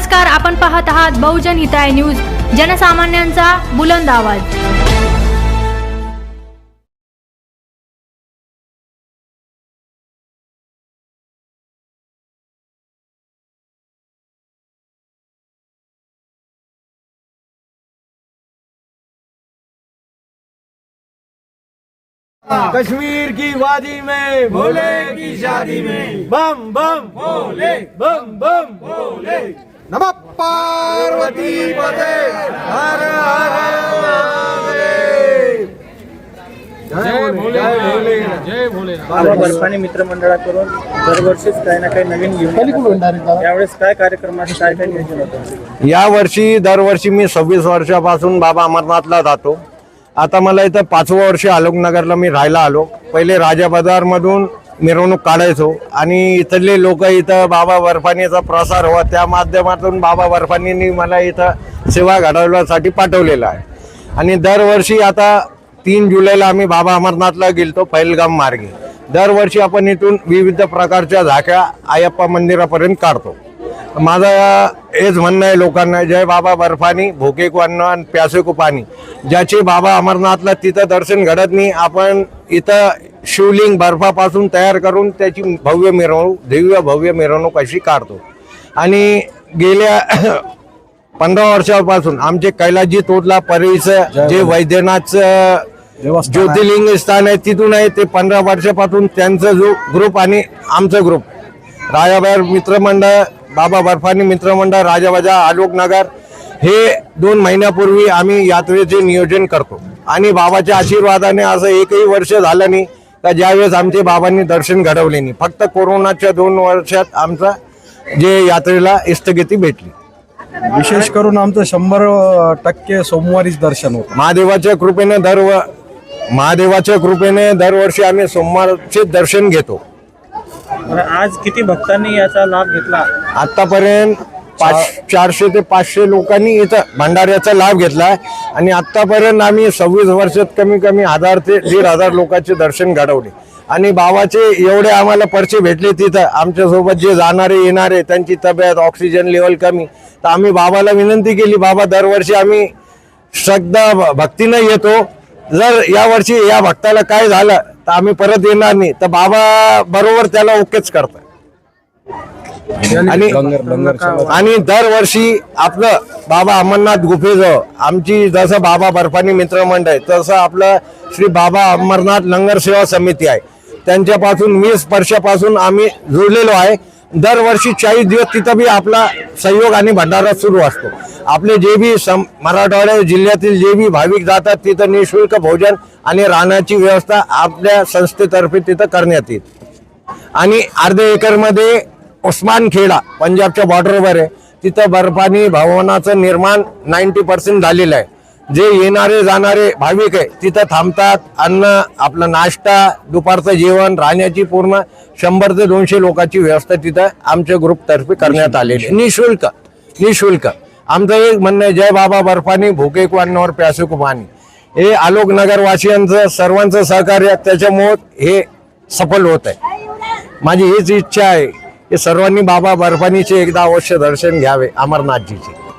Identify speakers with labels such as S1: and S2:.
S1: नमस्कार आपण पाहत आहात बहुजन हिताय न्यूज जनसामान्यांचा बुलंद आवाज.
S2: कश्मीर की वादी में भोले की शादी में। बम बम भोले। बम बम भोले। नमः पार्वती पते। हर हर महादेव। जय भोले जय भोले
S3: बाबा बर्फानी मित्रमंडळाकडून दरवर्षीच काही ना काही नवीन घेऊन येतात. यावेळेस काय कार्यक्रमाचं काय काय नियोजन होतं?
S2: या वर्षी दरवर्षी मी सव्वीस वर्षापासून बाबा अमरनाथला जातो. आता मला इथं पाचवं वर्ष आलोकनगरला मी राहायला आलो. पहिले राजा बाजारमधून मिरवणूक काढायचो. आणि इथले लोक इथं बाबा बर्फानीचा प्रसार व्हा त्या माध्यमातून बाबा बर्फानींनी मला इथं सेवा घडवण्यासाठी पाठवलेलं आहे. आणि दरवर्षी आता तीन जुलैला आम्ही बाबा अमरनाथला गेलतो पैलगाम मार्गे. दरवर्षी आपण इथून विविध प्रकारच्या झाक्या आयप्पा मंदिरापर्यंत काढतो. माझं हेच म्हणणं आहे लोकांना जय बाबा बर्फानी भोके को अन्न आणि प्यासे को पाणी ज्याचे बाबा अमरनाथला तिथं दर्शन घडत नाही आपण इथं शिवलिंग बर्फापासून तयार करून त्याची भव्य मिरवणूक दिव्य भव्य मिरवणूक अशी काढतो. आणि गेल्या पंधरा वर्षापासून आमचे कैलासजी तोटला परिसर जे वैद्यनाथचं ज्योतिर्लिंग स्थान आहे तिथून आहे ते पंधरा वर्षापासून त्यांचा जो ग्रुप आणि आमचं ग्रुप राजाबाहेर मित्रमंडळ बाबा बर्फानी मित्रमंडळ राजाबाजा आलोकनगर हे दोन महिन्यापूर्वी आम्ही यात्रेचे नियोजन करतो. आणि बाबाच्या आशीर्वादाने असं एकही वर्ष झालं नाही का ज्यावेळेस आमचे बाबांनी दर्शन घडवले नाही. फक्त कोरोनाच्या दोन वर्षात आमचा जे यात्रेला स्थगिती भेटली.
S4: विशेष करून आमचं शंभर टक्के सोमवारीच दर्शन होतं.
S2: महादेवाच्या कृपेने दर महादेवाच्या कृपेने दरवर्षी आम्ही सोमवारचे दर्शन घेतो.
S3: आज किती भक्तांनी याचा लाभ घेतला?
S2: आतापर्यंत पाच चारशे ते पाचशे लोकांनी इथं भंडाऱ्याचा लाभ घेतलाय. आणि आतापर्यंत आम्ही सव्वीस वर्षात कमी कमी हजार ते दीड हजार लोकांचे दर्शन घडवले. आणि बाबाचे एवढे आम्हाला पर्चे भेटले तिथं. आमच्यासोबत जे जाणारे येणारे त्यांची तब्येत ऑक्सिजन लेवल कमी. तर आम्ही बाबाला विनंती केली बाबा दरवर्षी आम्ही श्रद्धा भ- भक्तीनं येतो. जर यावर्षी या भक्ताला काय झालं तर आम्ही परत येणार नाही. तर बाबा बरोबर त्याला ओकेच करतात. आणि
S4: लंगर लंगर
S2: आणि दरवर्षी आपलं बाबा अमरनाथ गुफेजवळ आमची जसं बाबा बर्फानी मित्रमंडळ आहे तसं आपलं श्री बाबा अमरनाथ लंगर सेवा समिती आहे. त्यांच्यापासून वीस वर्षापासून आम्ही जुळलेलो आहे. दरवर्षी चाळीस दिवस तिथं बी आपला सहयोग आणि भंडारा सुरू असतो. आपले जे बी सम मराठवाड्या जिल्ह्यातील जे बी भाविक जातात तिथं निशुल्क भोजन आणि राहण्याची व्यवस्था आपल्या संस्थेतर्फे तिथं करण्यात येते आणि अर्ध्या एकरमध्ये उस्मान खेडा पंजाबच्या बॉर्डरवर आहे. तिथं बर्फानी भवनाचं निर्माण नाईन्टी पर्सेंट झालेलं आहे. जे येणारे जाणारे भाविक आहे तिथं थांबतात. अन्न आपलं नाश्ता दुपारचं जेवण राहण्याची पूर्ण शंभर ते दोनशे लोकांची व्यवस्था तिथं आमच्या ग्रुपतर्फे करण्यात आलेली आहे. निशुल्क निशुल्क. आमचं एक म्हणणं आहे जय बाबा बर्फानी भुके को प्यासे को हे आलोक नगरवासियांचं सर्वांचं सहकार्य त्याच्यामुळं हे सफल होत आहे. माझी हीच इच्छा आहे हे सर्वांनी बाबा बर्फानीचे एकदा अवश्य दर्शन घ्यावे अमरनाथजीचे.